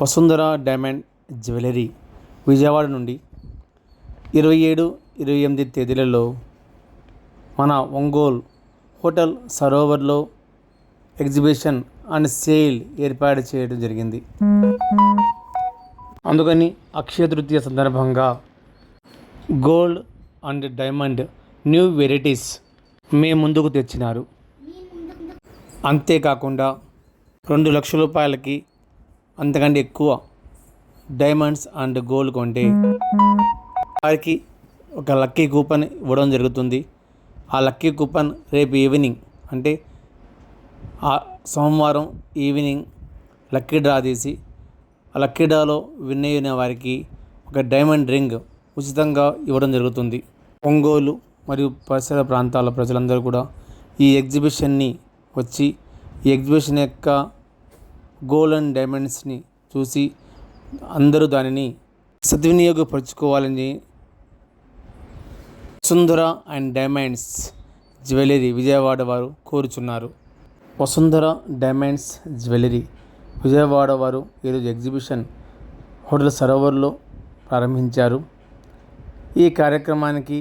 Vasundhara diamond jewellery Vijayawada నుండి ఇరవై ఏడు ఇరవై ఎనిమిది తేదీలలో మన ఒంగోలు హోటల్ సరోవర్లో ఎగ్జిబిషన్ అండ్ సేల్ ఏర్పాటు చేయడం జరిగింది. అందుకని అక్షయ తృతీయ సందర్భంగా gold and diamond new varieties మే ముందుకు తెచ్చినారు. అంతేకాకుండా రెండు లక్షల రూపాయలకి అంతకంటే ఎక్కువ డైమండ్స్ అండ్ గోల్డ్ కొంటే వారికి ఒక లక్కీ కూపన్ ఇవ్వడం జరుగుతుంది. ఆ లక్కీ కూపన్ రేపు ఈవినింగ్ అంటే ఆ సోమవారం ఈవినింగ్ లక్కీ డ్రా తీసి ఆ లక్కీ డ్రాలో విన్ అయిన వారికి ఒక డైమండ్ రింగ్ ఉచితంగా ఇవ్వడం జరుగుతుంది. ఒంగోలు మరియు పరిసర ప్రాంతాల ప్రజలందరూ కూడా ఈ ఎగ్జిబిషన్ని వచ్చి ఈ ఎగ్జిబిషన్ యొక్క గోల్డ్ అండ్ డైమండ్స్ని చూసి అందరూ దానిని సద్వినియోగపరుచుకోవాలని Vasundhara and diamonds jewellery Vijayawada వారు కోరుచున్నారు. వసుంధర డైమండ్స్ జ్యువెలరీ విజయవాడ వారు ఈరోజు ఎగ్జిబిషన్ హోటల్ సరోవర్లో ప్రారంభించారు. ఈ కార్యక్రమానికి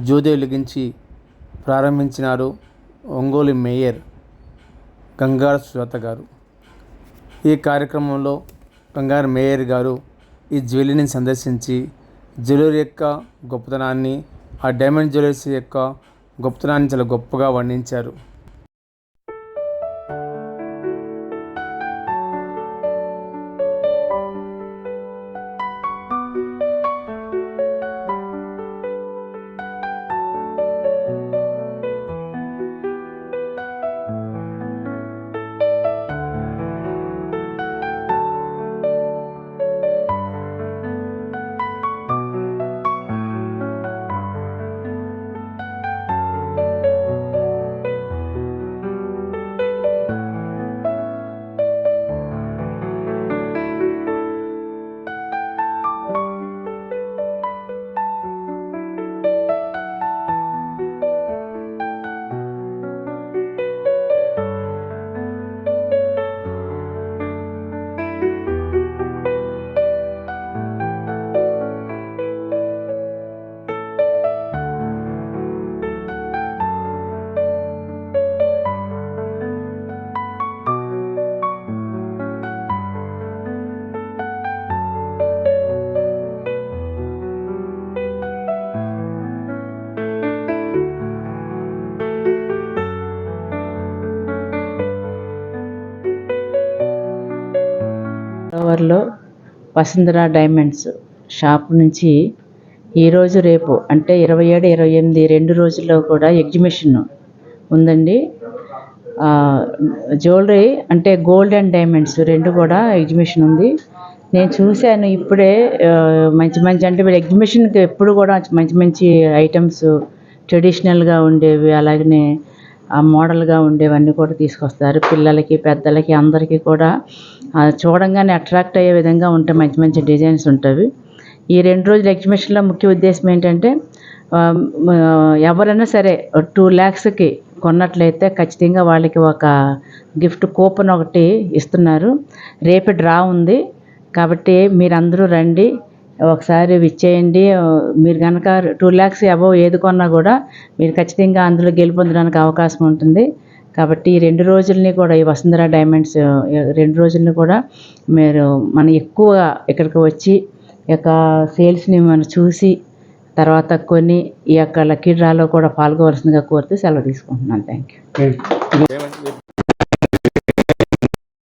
జ్యోతి వెలిగించి ప్రారంభించినారు ఒంగోలు మేయర్ గంగార సుజాత గారు. ఈ కార్యక్రమంలో బంగారు మేయర్ గారు ఈ జ్యువెలరీని సందర్శించి జ్యువెలరీ యొక్క గొప్పతనాన్ని ఆ డైమండ్ జ్యువెలర్స్ యొక్క గొప్పతనాన్ని చాలా గొప్పగా వర్ణించారు. ఫ్లవర్లో వసుంధర డైమండ్స్ షాప్ నుంచి ఈరోజు రేపు అంటే ఇరవై ఏడు ఇరవై ఎనిమిది రెండు రోజుల్లో కూడా ఎగ్జిబిషన్ ఉందండి. జ్యువెలరీ అంటే గోల్డ్ అండ్ డైమండ్స్ రెండు కూడా ఎగ్జిబిషన్ ఉంది. నేను చూశాను ఇప్పుడే మంచి మంచి అంటే వీళ్ళు ఎగ్జిబిషన్కి ఎప్పుడు కూడా మంచి మంచి ఐటమ్స్ ట్రెడిషనల్గా ఉండేవి అలాగనే ఆ మోడల్గా ఉండేవన్నీ కూడా తీసుకొస్తారు. పిల్లలకి పెద్దలకి అందరికీ కూడా చూడంగానే అట్రాక్ట్ అయ్యే విధంగా ఉంటాయి మంచి మంచి డిజైన్స్ ఉంటాయి ఈ రెండు రోజుల ఎగ్జిబిషన్లో ముఖ్య ఉద్దేశం ఏంటంటే ఎవరైనా సరే టూ ల్యాక్స్కి కొన్నట్లయితే ఖచ్చితంగా వాళ్ళకి ఒక గిఫ్ట్ కూపన్ ఒకటి ఇస్తున్నారు. రేపు డ్రా ఉంది. కాబట్టి మీరందరూ రండి ఒకసారి విచ్చేయండి. మీరు కనుక టూ ల్యాక్స్ అబవ్ ఏది కొన్నా కూడా మీరు ఖచ్చితంగా అందులో గెలుపొందడానికి అవకాశం ఉంటుంది. కాబట్టి ఈ రెండు రోజుల్ని కూడా ఈ వసుంధర డైమండ్స్ రెండు రోజుల్ని కూడా మీరు మన ఎక్కువగా ఇక్కడికి వచ్చి ఈ యొక్క సేల్స్ని మనం చూసి తర్వాత కొని ఈ యొక్క లక్కీ డ్రాలో కూడా పాల్గొవలసిందిగా కోరుతూ సెలవు తీసుకుంటున్నాను. Thank you